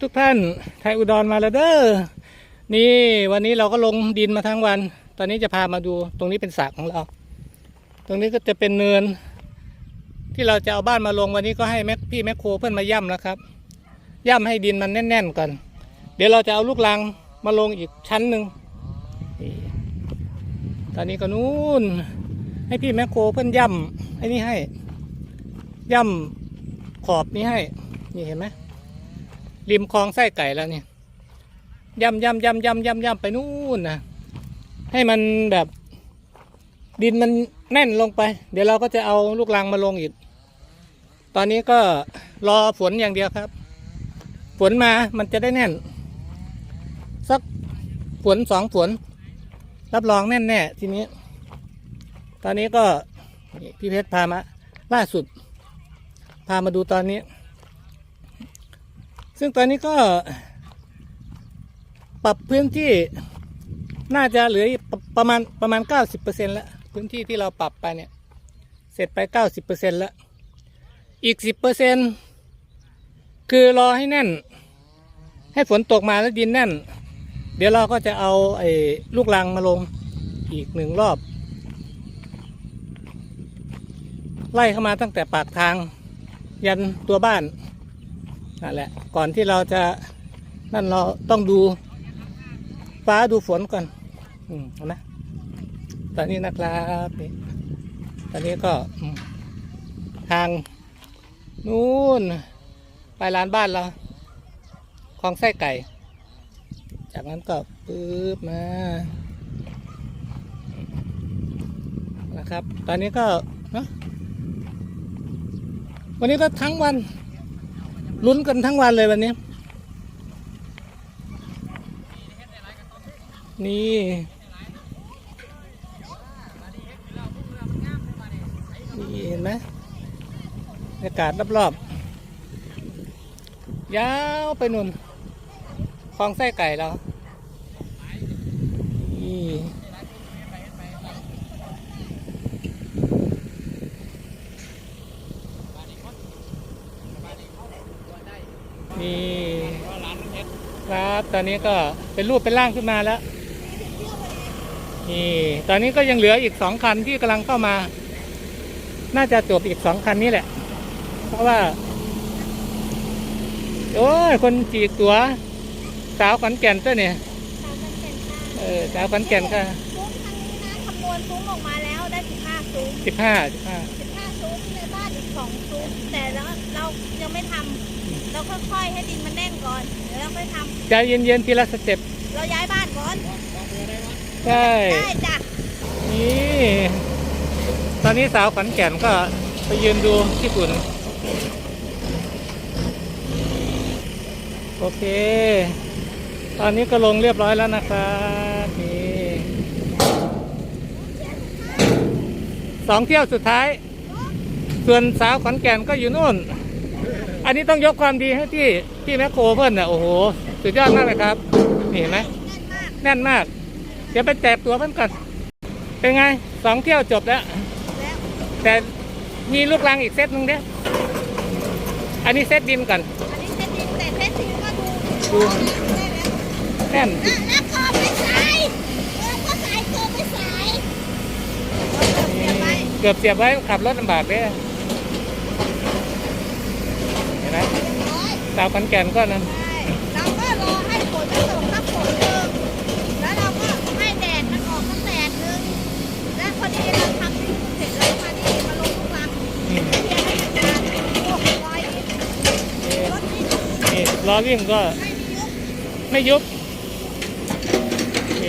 ทุกท่านไทยอุดรมาแล้วเด้อนี่วันนี้เราก็ลงดินมาทั้งวัน ตอนนี้จะพามาดูตรงนี้เป็นสระของเรา ตรงนี้ก็จะเป็นเนิน ที่เราจะเอาบ้านมาลงวันนี้ก็ให้แม่พี่แม่โครเพื่อนมาย่ำนะครับ ย่ำให้ดินมันแน่น ๆก่อนเดี๋ยวเราจะเอาลูกรังมาลงอีกชั้นหนึ่งตอนนี้ก็นู่นให้พี่แม่โครเพื่อนย่ำไอ้นี่ให้ย่ำขอบนี้ให้นี่เห็นไหม ริมคลองไส้ไก่แล้วเนี่ยย่ำย่ำย่ำย่ำย่ำย่ำไปนู่นนะให้มันแบบดินมันแน่นลงไป เดี๋ยวเราก็จะเอาลูกรังมาลงอีก ตอนนี้ก็รอฝนอย่างเดียวครับ ฝนมามันจะได้แน่น สักฝนสองฝน รับรองแน่นแน่ทีนี้ ตอนนี้ก็พี่เพชรพามาล่าสุด พามาดูตอนนี้ ซึ่งตอนนี้ก็ปรับพื้นที่น่าจะเหลือประประมาณประมาณ 90%แล้ว พื้นที่ที่เราปรับไปเนี่ย เสร็จไป 90%แล้ว อีก 10%คือรอให้แน่น ให้ฝนตกมาแล้วดินแน่น เดี๋ยวเราก็จะเอาไอ้ลูกรังมาลงอีกหนึ่งรอบ ไล่เข้ามาตั้งแต่ปากทาง ยันตัวบ้าน นั่นแหละ ก่อนที่เราจะนั่นเราต้องดูฟ้าดูฝนก่อน อืมเอานะตอนนี้นะครับนี่ตอนนี้ก็ทางนู่นไปร้านบ้านเราคลองไส้ไก่ จากนั้นก็ปึ๊บมานะครับ ตอนนี้ก็นะวันนี้ก็ทั้งวัน ลุ้นกันทั้งวันเลยวันนี้ นี่นี่เห็นไหมอากาศรอบๆยาวไปนุ่นคลองไส้ไก่เรานี่ นี่ครับ ตอนนี้ก็เป็นรูปเป็นร่างขึ้นมาแล้ว นี่ ตอนนี้ก็ยังเหลืออีกสองคันที่กำลังเข้ามา น่าจะจบอีกสองคันนี้แหละ เพราะว่า โอ้ย คนจีกตัว สาวขอนแก่นตัวเนี่ยเออสาวขอนแก่นก็ซุ้มทางนี้นะคำนวณซุ้มออกมาแล้วได้15ซุ้มสิบห้าสิบห้า15ซุ้มในบ้านอีก2ซุ้มแต่แล้วเรายังไม่ทำ เราค่อยๆให้ดินมันแน่นก่อน เดี๋ยวเราค่อยทใจเย็นๆทีละสเต็ปำเราย้ายบ้านก่อนใช่ได้จ้ะนี่ตอนนี้สาวขอนแก่นก็ไปยืนดูที่ฝุ่น โอเค ตอนนี้ก็ลงเรียบร้อยแล้วนะครับนี่สองเที่ยวสุดท้าย ส่วนสาวขอนแก่นก็อยู่นู่น อันนี้ต้องยกความดีให้ที่ที่แมคโครเพื่อนน่ะโอ้โหสุดยอดมากเลยครับนี่เห็นไหมแน่นมากแน่นมากเดี๋ยวไปแตะตัวเพื่อนก่อนเป็นไงสองเที่ยวจบแล้วแล้วแต่มีลูกรังอีกเซตหนึ่งเด้ออันนี้เซตดินก่อนอันนี้เซตดินแต่เซตดินก็ดูดูได้แล้วแน่นอะแล้วกอบไม่ใส่เออก็ใส่กอบไม่ใส่เก็บไว้เกือบเสียบไว้ขับรถลำบากเด้อเห็นไหมร้อยสาวขอนแก่นก็นั่นใช่เราก็รอให้ฝนมันตกสักฝนหนึ่งแล้วเราก็ให้แดดมันออกสักแดดหนึ่งแล้วพอดีเราทำที่เสร็จแล้วมาดีมาลงทุกรังอืมเพียงให้นานๆโอ้โหร้อยนิดรถนี่นี่ล้อวิ่งก็ไม่มียุบไม่ยุบโอเค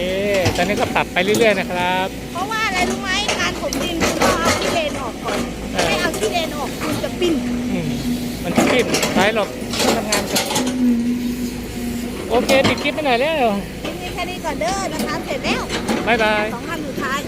ตอนนี้ก็ปรับไปเรื่อยๆนะครับเพราะว่าอะไรรู้ไหมการถมดินคุณต้องเอาที่เลนออกก่อนเออไม่เอาที่เลนออกคุณจะปิ้น อืมมันจะปิ้นสายหลบทำงานกันโอเคปิดคลิปไปหน่อยแล้วทีนี้แค่นี้ก่อนเด้อนะคะเสร็จแล้วบ๊ายบาย สองคันสุดท้าย